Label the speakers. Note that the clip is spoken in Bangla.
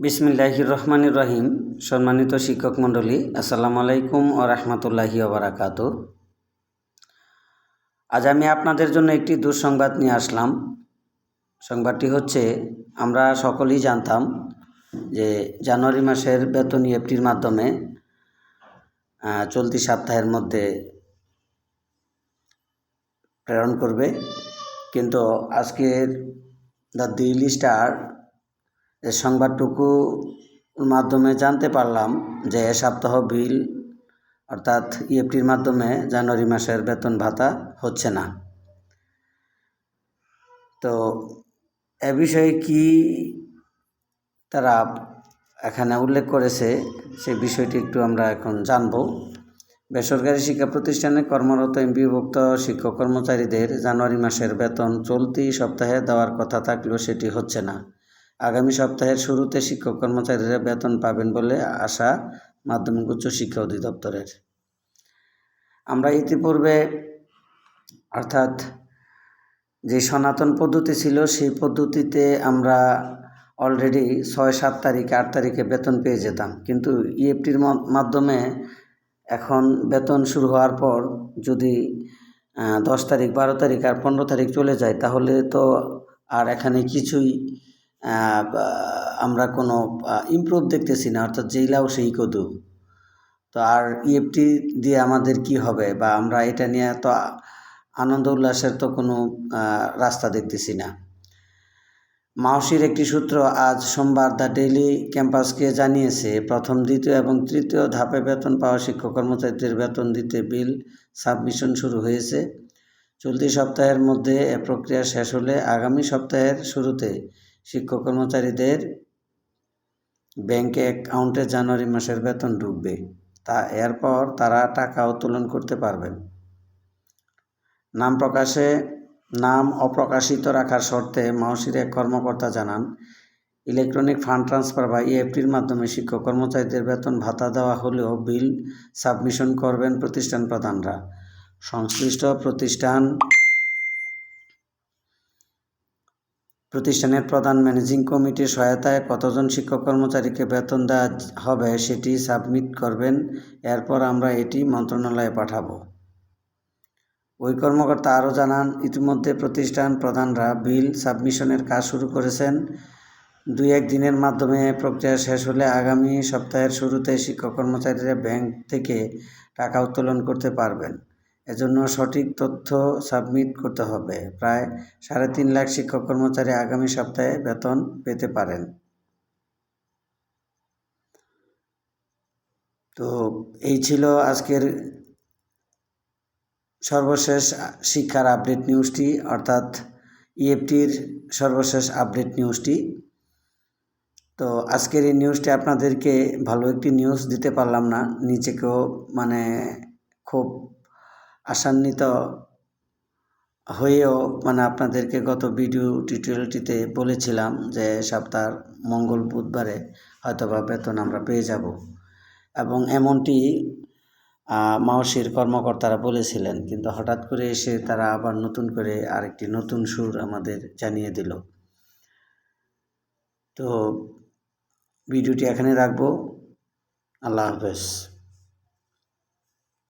Speaker 1: বিসমিল্লাহির রহমানির রহিম। সম্মানিত শিক্ষক মণ্ডলী, আসসালামু আলাইকুম ও রহমতুল্লাহি ওবরাকাত আজ আমি আপনাদের জন্য একটি দুঃসংবাদ নিয়ে আসলাম। সংবাদটি হচ্ছে, আমরা সকলেই জানতাম যে জানুয়ারি মাসের বেতন ইএফটির মাধ্যমে চলতি সপ্তাহের মধ্যে প্রেরণ করবে। কিন্তু আজকের দ্য দিল্লি স্টার এই সংবাদটুকু মাধ্যমে জানতে পারলাম যে এ সপ্তাহ বিল অর্থাৎ ইএফটির মাধ্যমে জানুয়ারি মাসের বেতন ভাতা হচ্ছে না। তো এ বিষয়ে কি তারা এখানে উল্লেখ করেছে সেই বিষয়টি একটু আমরা এখন জানব। বেসরকারি শিক্ষা প্রতিষ্ঠানে কর্মরত এমপিভুক্ত শিক্ষক কর্মচারীদের জানুয়ারি মাসের বেতন চলতি সপ্তাহে দেওয়ার কথা থাকলেও সেটি হচ্ছে না। আগামী সপ্তাহের শুরুতে শিক্ষক কর্মচারীরা বেতন পাবেন বলে আশা মাধ্যমিক উচ্চ শিক্ষা অধিদপ্তরের। আমরা ইতিপূর্বে, অর্থাৎ যে সনাতন পদ্ধতি ছিল, সেই পদ্ধতিতে আমরা অলরেডি ছয়, সাত তারিখ, আট তারিখে বেতন পেয়ে যেতাম। কিন্তু ইএফটির মাধ্যমে এখন বেতন শুরু হওয়ার পর যদি দশ তারিখ, বারো তারিখ আর পনেরো তারিখ চলে যায়, তাহলে তো আর এখানে কিছুই আমরা কোনো ইমপ্রুভ দেখতেছি না, অর্থাৎ যেই সেই কদু। তো আর ইএফটি দিয়ে আমাদের কি হবে? বা আমরা এটা নিয়ে তো আনন্দ উল্লাসের তো কোনো রাস্তা দেখতেছি না। মাওসির একটি সূত্র আজ সোমবার দ্য ডেইলি ক্যাম্পাসকে জানিয়েছে, প্রথম, দ্বিতীয় এবং তৃতীয় ধাপে বেতন পাওয়া শিক্ষক কর্মচারীদের বেতন দিতে বিল সাবমিশন শুরু হয়েছে। চলতি সপ্তাহের মধ্যে এ প্রক্রিয়া শেষ হলে আগামী সপ্তাহের শুরুতে শিক্ষক কর্মচারীদের ব্যাংকে অ্যাকাউন্টে জানুয়ারি মাসের বেতন ঢুকবে। তা এরপর তারা টাকা উত্তোলন করতে পারবেন নাম প্রকাশে, নাম অপ্রকাশিত রাখার শর্তে মাওসির এক কর্মকর্তা জানান, ইলেকট্রনিক ফান্ড ট্রান্সফার বা ইএফটির মাধ্যমে শিক্ষক কর্মচারীদের বেতন ভাতা দেওয়া হলেও বিল সাবমিশন করবেন প্রতিষ্ঠান প্রধানরা। সংশ্লিষ্ট প্রতিষ্ঠান প্রতিষ্ঠানের প্রধান ম্যানেজিং কমিটির সহায়তায় কতজন শিক্ষক কর্মচারীকে বেতন দেওয়া হবে সেটি সাবমিট করবেন। এরপর আমরা এটি মন্ত্রণালয়ে পাঠাবো। ওই কর্মকর্তা আরও জানান, ইতিমধ্যে প্রতিষ্ঠান প্রধানরা বিল সাবমিশনের কাজ শুরু করেছেন। দুই এক দিনের মাধ্যমে প্রক্রিয়া শেষ হলে আগামী সপ্তাহের শুরুতে শিক্ষক কর্মচারীরা ব্যাংক থেকে টাকা উত্তোলন করতে পারবেন। এজন্য সঠিক তথ্য সাবমিট করতে হবে। প্রায় সাড়ে তিন লাখ শিক্ষক কর্মচারী আগামী সপ্তাহে বেতন পেতে পারেন। তো এই ছিল আজকের সর্বশেষ শিক্ষার আপডেট নিউজটি, অর্থাৎ ইএফটির সর্বশেষ আপডেট নিউজটি। তো আজকের এই নিউজটি আপনাদেরকে ভালো একটি নিউজ দিতে পারলাম না। নিজেকেও মানে খুব আশান্বিত হয়েও মানে আপনাদেরকে গত ভিডিও টিউটোরিয়ালটিতে বলেছিলাম যে সপ্তাহ মঙ্গল বুধবারে হয়তোবা বেতন আমরা পেয়ে যাব। এবং এমনটি মাওসির কর্মকর্তারা বলেছিলেন, কিন্তু হঠাৎ করে এসে তারা আবার নতুন করে আরেকটি নতুন সুর আমাদের জানিয়ে দিল। তো ভিডিওটি এখানে রাখব। আল্লাহ হাফেজ।